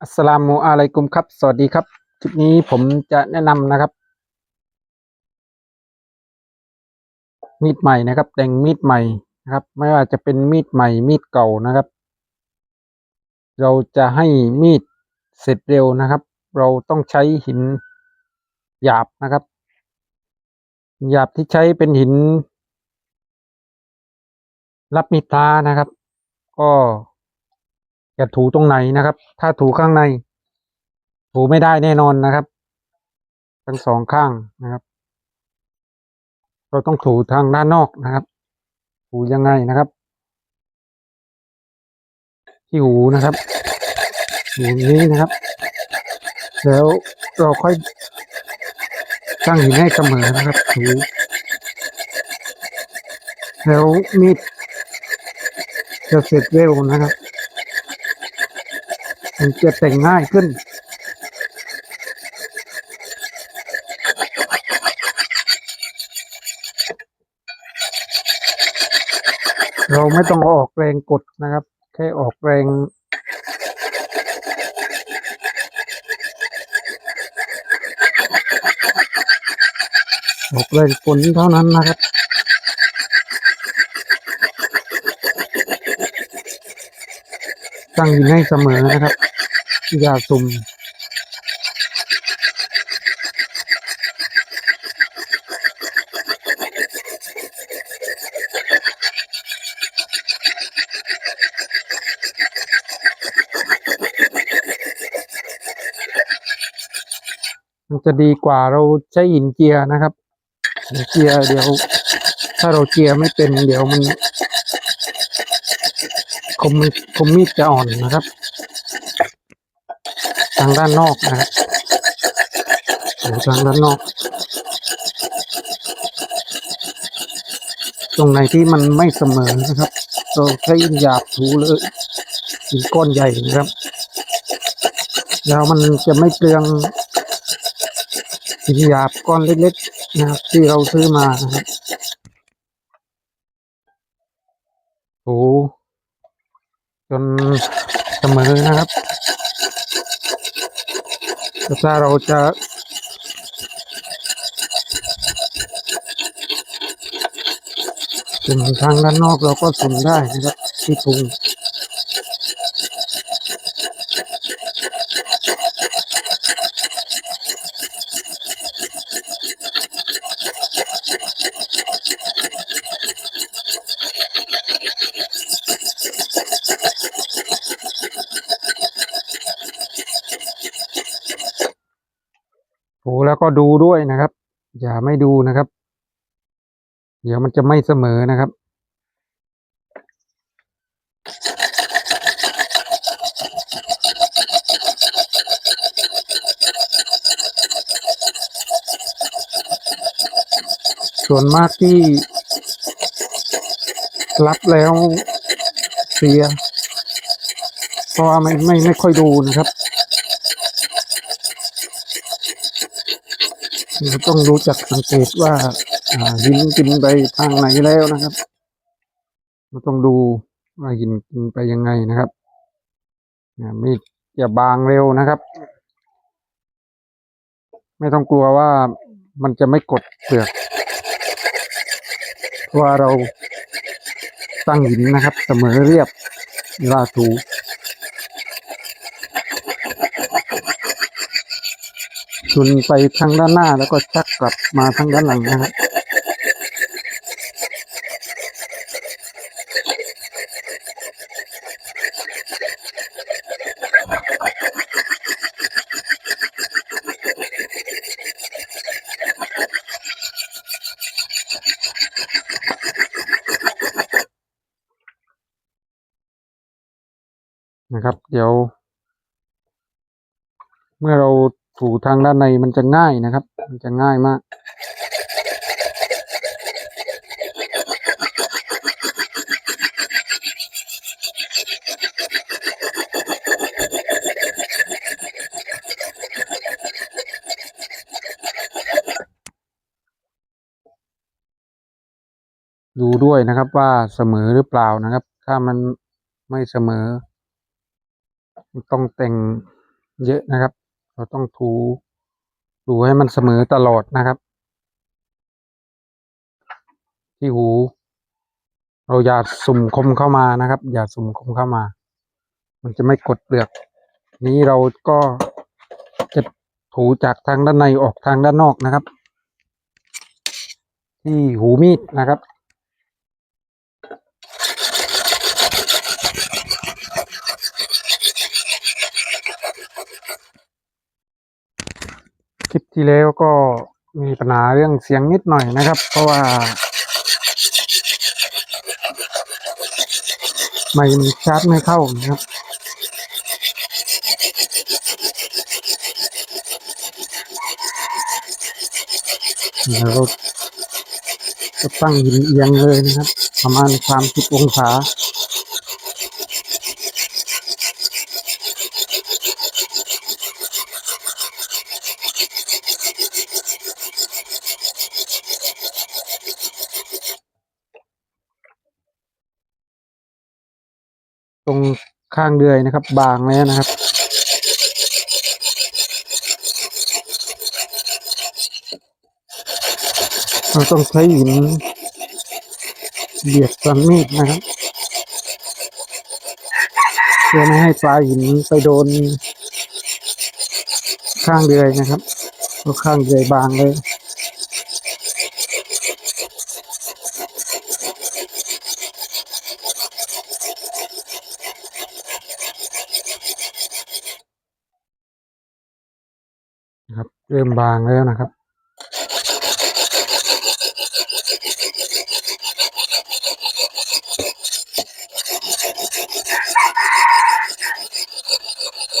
อัสสลามุอะลัยกุมครับ สวัสดีครับ คลิปนี้ผมจะแนะนำนะครับ มีดใหม่นะครับ แต่งมีดใหม่นะครับ ไม่ว่าจะเป็นมีดใหม่มีดเก่านะครับ เราจะให้มีดเสร็จเร็วนะครับ เราต้องใช้หินหยาบนะครับ หยาบที่ใช้เป็นหิน รับมีดพระนะครับ ก็ อย่าถูตรงไหนนะครับ ถ้าถูข้างใน ถูไม่ได้แน่นอนนะครับ ทั้งสองข้างนะครับ เราต้องถูทางด้านนอกนะครับ ถูยังไงนะครับ ที่หูนะครับหูนี้นะครับ แล้วเราค่อยตั้งหินให้เสมอนะครับถูแล้วมีดจะเสร็จเร็วนะครับ มันจะแต่งง่ายขึ้น เราไม่ต้องออกแรงกดนะครับ แค่ออกแรงออกแรงกลเท่านั้นนะครับตั้งยินให้เสมอนะครับ ย่าสุ่มมันจะดีกว่าเราใช้หินเจียนะครับหินเจียเดี๋ยว ถ้าเราเจียไม่เป็นเดี๋ยวมันคมคมมีดจะอ่อนนะครับ ทางด้านนอกนะครับหรือทางด้านนอก ตรงไหนที่มันไม่เสมอนะครับ เราใช้หยาบถูเลยหินก้อนใหญ่นะครับแล้วมันจะไม่เปลืองหินหยาบก้อนเล็กๆนะครับที่เราซื้อมานะครับถูจนเสมอนะครับ ถ้าเราจะสุ่มทางด้านนอกเราก็สุ่มได้นะครับที่พุง โอ้แล้วก็ดูด้วยนะครับ อย่าไม่ดูนะครับ เดี๋ยวมันจะไม่เสมอนะครับ ส่วนมากที่รับแล้วเสียเพราะว่าไม่ไม่ไม่ค่อยดูนะครับ เราต้องรู้จักสังเกตว่าหินกินไปทางไหนแล้วนะครับเราต้องดูว่าหินกินไปยังไงนะครับมีดอย่าบางเร็วนะครับ ไม่ต้องกลัวว่ามันจะไม่กดเปลือกเพราะว่าเราตั้งหินนะครับ เสมอเรียบเวลาถู ชุนไปทางด้านหน้าแล้วก็ชักกลับมาทางด้านหลังนะครับนะครับ เดี๋ยว เมื่อเรา ถูทางด้านในมันจะง่ายนะครับ มันจะง่ายมาก ดูด้วยนะครับว่าเสมอหรือเปล่านะครับ ถ้ามันไม่เสมอ ต้องแต่งเยอะนะครับ เราต้องถูดูให้มันเสมอตลอดนะครับ ที่หู เราอย่าสุ่มคมเข้ามานะครับ อย่าสุ่มคมเข้ามา มันจะไม่กดเปลือก นี้เราก็จะถูจากทางด้านในออกทางด้านนอกนะครับ ที่หูมีดนะครับ ลิปที่แล้วก็มีปัญหาเรื่องเสียงนิดหน่อยนะครับ เพราะว่าไม่ชาร์จไม่เข้านะครับเดี๋ยวเราตั้งหินเอียงเลยนะครับ ประมาณสามสิบองศา ตรง ข้างเดือยนะครับ บางแล้วนะครับ เราต้องใช้หินเบียดสันมีดนะครับเพื่อไม่ให้ปลายหินไปโดน ข้างเดือยนะครับเพราะข้างเดือยบางเลย นะครับ เริ่มบางแล้วนะครับ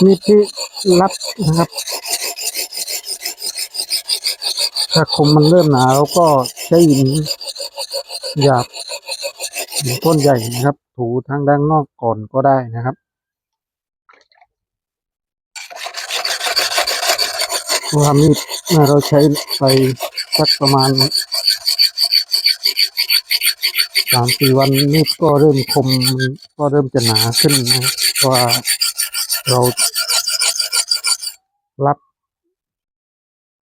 มีที่รับนะครับ ถ้าคมมันเริ่มหนาวก็ใช้หินหยาบหินก้นใหญ่นะครับ ถูทางด้านนอกก่อนก็ได้นะครับเพราะ ว่ามีดเราใช้ไปสักประมาณสามสี่วันมีดก็เริ่มคมก็เริ่มจะหนาขึ้นนะว่าเรารับ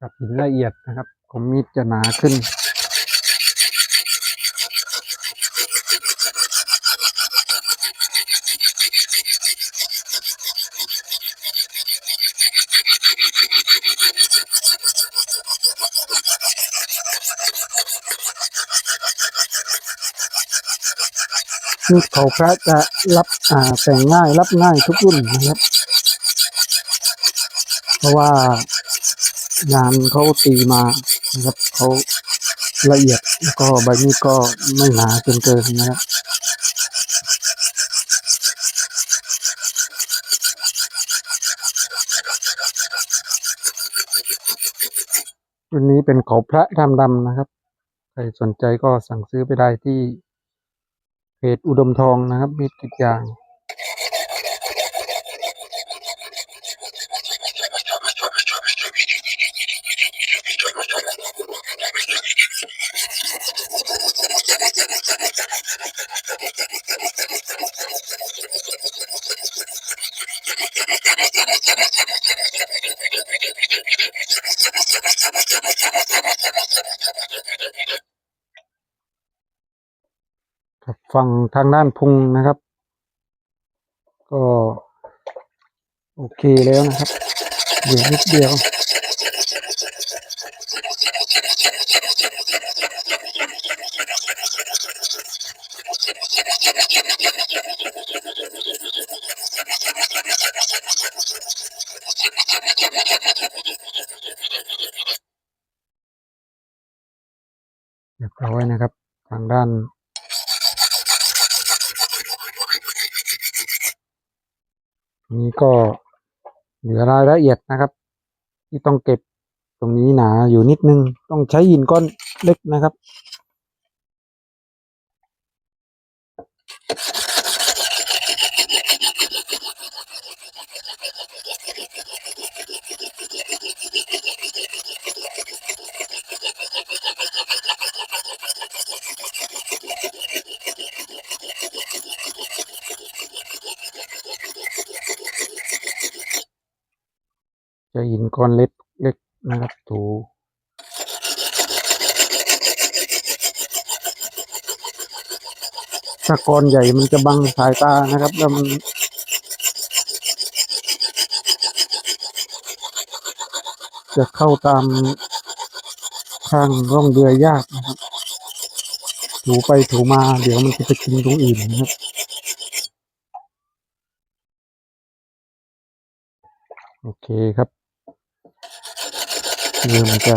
กับหินละเอียดนะครับคมมีดจะหนาขึ้น มีดเขาพระจะรับอ่าแต่งง่ายรับง่ายทุกรุ่นนะครับ เพราะว่างานเขาตีมานะครับเขาละเอียดแล้วก็ใบมีดก็ไม่หนาจนเกินนะครับรุ่นนี้เป็นเขาพระดำดำๆนะครับ ใครสนใจก็สั่งซื้อไปได้ที่ เพจอุดมทองนะครับมีดกรีดยาง ครับ ฝั่งทางด้านพุงนะครับ ก็ โอเคแล้วนะครับเหลือนิดเดียว เรียบร้อยนะครับ ทางด้าน นี้ก็เหลือรายละเอียดนะครับ ที่ต้องเก็บตรงนี้หนาอยู่นิดนึง ต้องใช้หินก้อนเล็กนะครับ จะหินก้อนเล็กเล็กนะครับถูถ้าก้อนใหญ่มันจะบังสายตานะครับ แล้วมันจะเข้าตามข้างร่องเรือยากนะครับ ถูไปถูมาเดี๋ยวมันจะไปกินตรงอื่นนะครับโอเคครับ เรือมันจะ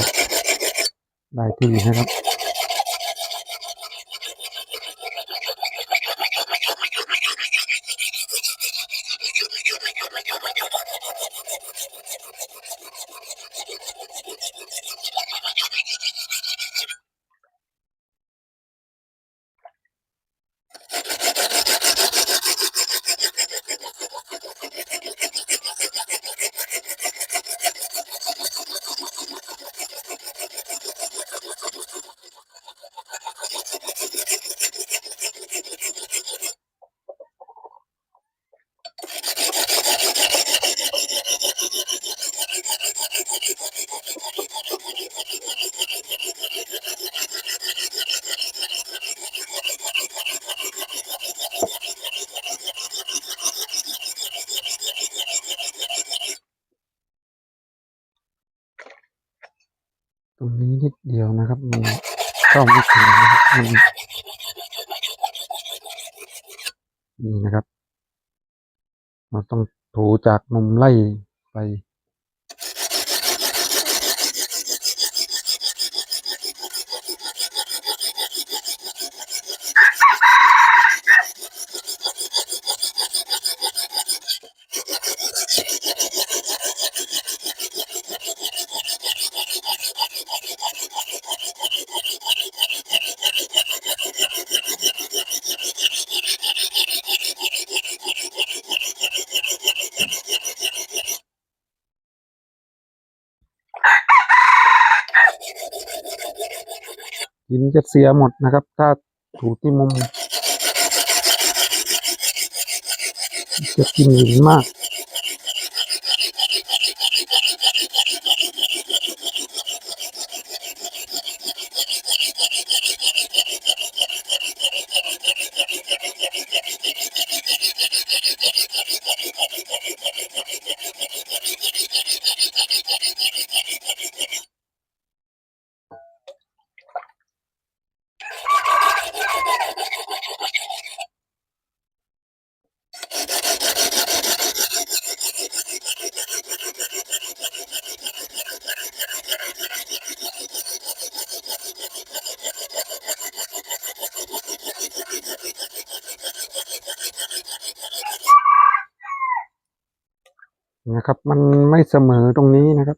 ได้ที่ให้ครับ ตรงนี้นิดเดียวนะครับ มันเข้าไม่ถึง นี่นะครับ เราต้องถูจากมุมไล่ไป หินจะเสียหมดนะครับ ถ้าถูที่มุม จะกินหินมาก นะครับ มันไม่ เสมอตรงนี้นะครับ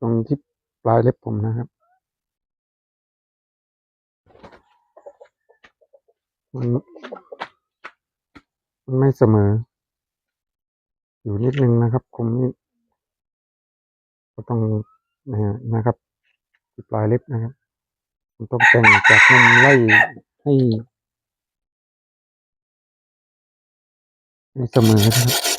ตรงที่ปลายเล็บผมนะครับ มันมันไม่เสมอ อยู่นิดนึงนะครับผมนี่ก็ต้องนะนะครับที่ปลายเล็บนะครับมันต้องแต่งจากมุมไล่ให้ให้เสมอนะครับ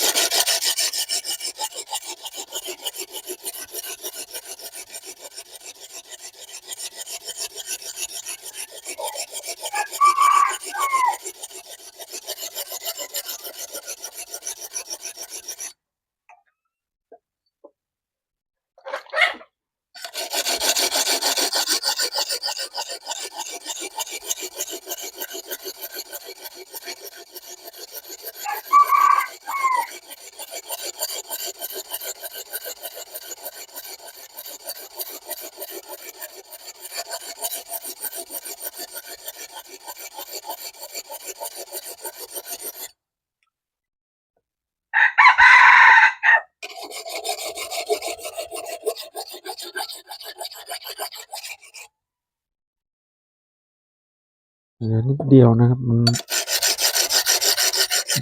เดเดียวนะครับ มัน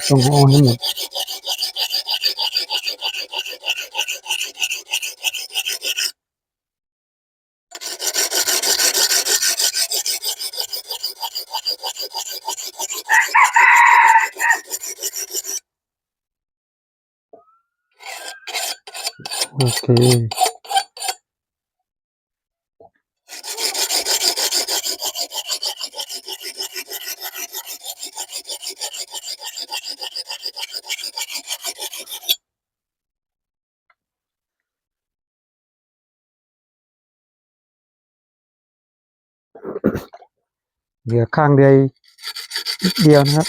ต้องเอาให้หมดโอเค เหลือข้างเดียวเดียวนะครับ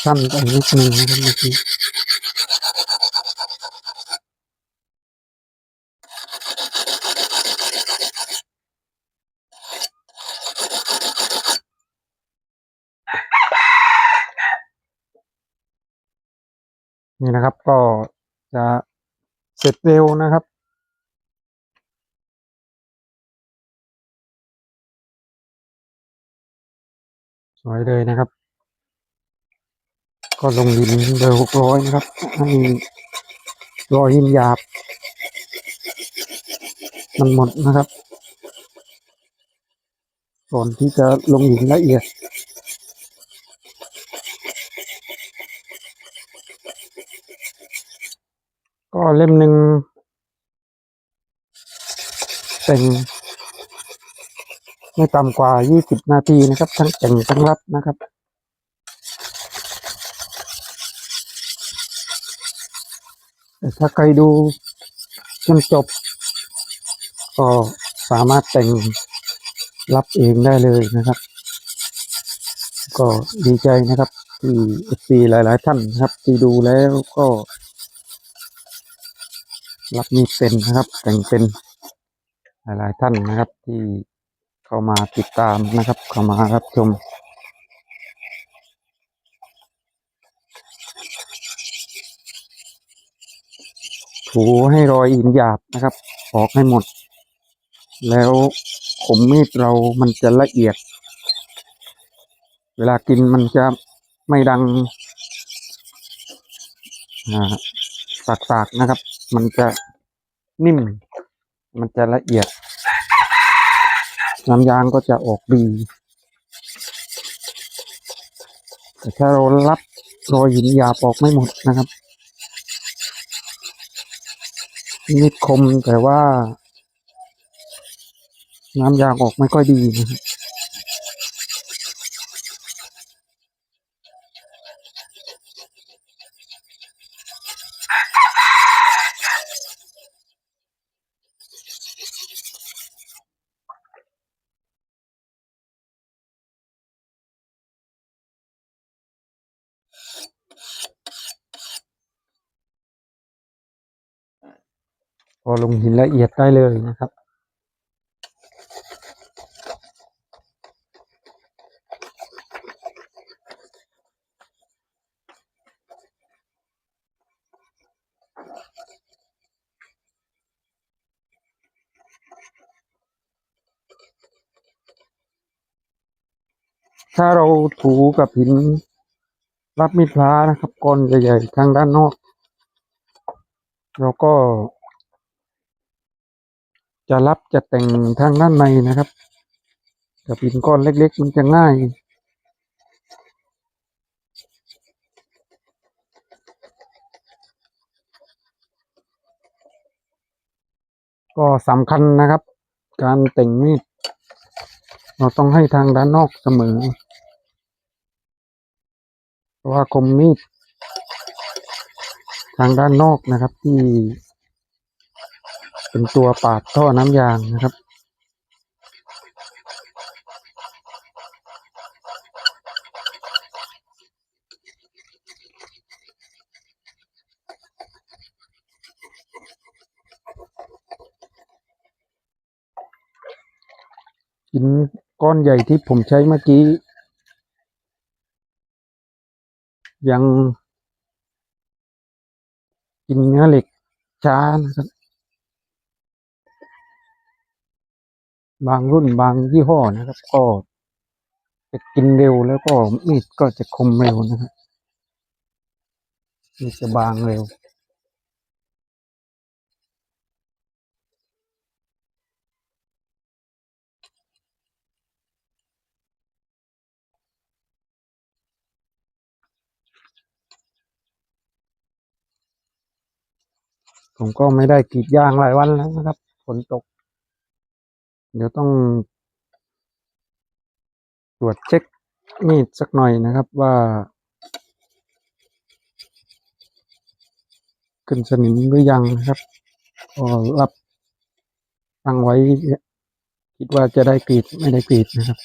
เดี๋ยวมันสั้นไปนิดนึงนะครับเมื่อกี้นี่นะครับก็จะเสร็จเร็วนะครับ สวยเลยนะครับ ก็ลงดินเบอร์หกร้อยนะครับให้รอยหินหยาบ มันหมดนะครับ ก่อนที่จะลงหินละเอียดก็เล่มหนึ่งแต่งไม่ต่ำกว่า 20 นาทีนะครับ ทั้งแต่งทั้งรับนะครับ แต่ ถ้าใครดูจนจบ ก็สามารถแต่งรับเองได้เลยนะครับ ก็ดีใจนะครับที่เอซีหลาย ๆ ท่านนะครับ ที่ดูแล้วก็ รับมีเป็นนะครับ แต่งเป็นหลาย ๆ ท่านนะครับที่เข้ามาติดตามนะครับ เข้ามารับชม ถูให้รอยหินหยาบนะครับ ออกให้หมด แล้วขมมีดเรามันจะละเอียด เวลากินมันจะไม่ดังอ่าสากๆนะครับ มันจะนิ่ม มันจะละเอียด น้ำยางก็จะออกดี แต่ถ้าเรารับรอยหินหยาบออกไม่หมดนะครับ มีดคมแต่ว่า น้ำยางออกไม่ค่อยดีนะครับ อลงหินละเอียดได้เลยนะครับถ้าเราถูกับหินรับมีดพลานะครับก้อนใหญ่ๆทางด้านนอก แล้วก็ จะรับจะแต่งทางด้านในนะครับกับหินก้อนเล็ก ๆ มันจะง่าย ก็สำคัญนะครับ การแต่งมีดเราต้องให้ทางด้านนอกเสมอ เพราะว่าคมมีด ทางด้านนอกนะครับที่ เป็นตัวปาดท่อน้ำยางนะครับหินก้อนใหญ่ที่ผมใช้เมื่อกี้ ยังกินเนื้อเหล็กช้านะครับ บางรุ่นบางยี่ห้อนะครับ ก็จะกินเร็วแล้วก็มีดก็จะคมเร็วนะครับมีดจะบางเร็วผมก็ไม่ได้กรีดยางหลายวันแล้วนะครับฝนตก เดี๋ยวต้อง ตรวจเช็คมีดสักหน่อยนะครับว่า ขึ้นสนิมหรือยังนะครับก็รับตั้งไว้ คิดว่าจะได้กรีดไม่ได้กรีดนะครับ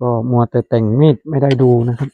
ก็มัวแต่แต่งมีดไม่ได้ดูนะครับ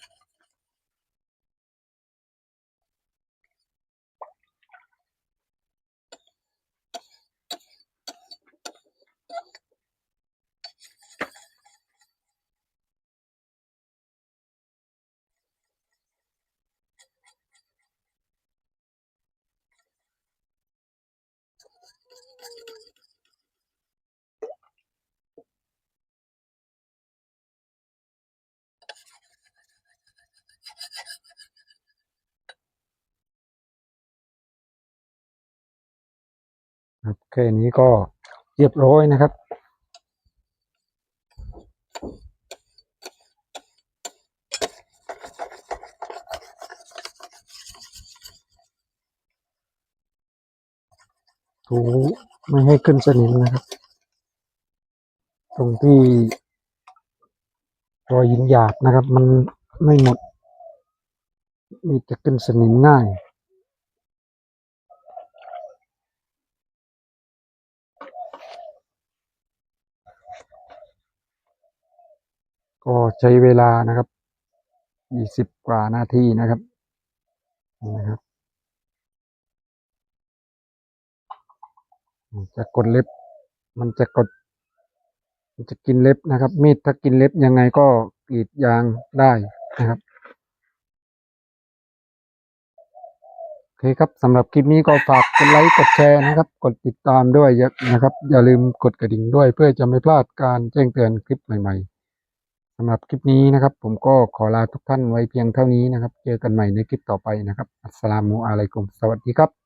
ครับแค่นี้ก็เรียบร้อยนะครับ ถู ไม่ให้ขึ้นสนิมนะครับ ตรงที่รอยหินหยาบนะครับ มันไม่หมด มีจะขึ้นสนิมง่าย ก็ใช้เวลานะครับยี่สิบกว่านาทีนะครับนี่นะครับ จะกดเล็บ มันจะกด มันจะกินเล็บนะครับ มีดถ้ากินเล็บยังไงก็กรีดยางได้นะครับโอเคครับสำหรับคลิปนี้ก็ฝากกดไลค์กดแชร์นะครับ กดติดตามด้วยนะครับ อย่าลืมกดกระดิ่งด้วยเพื่อจะไม่พลาดการแจ้งเตือนคลิปใหม่ ๆสำหรับคลิปนี้นะครับ ผมก็ขอลาทุกท่านไว้เพียงเท่านี้นะครับ เจอกันใหม่ในคลิปต่อไปนะครับ อัสสลามุอะลัยกุม สวัสดีครับ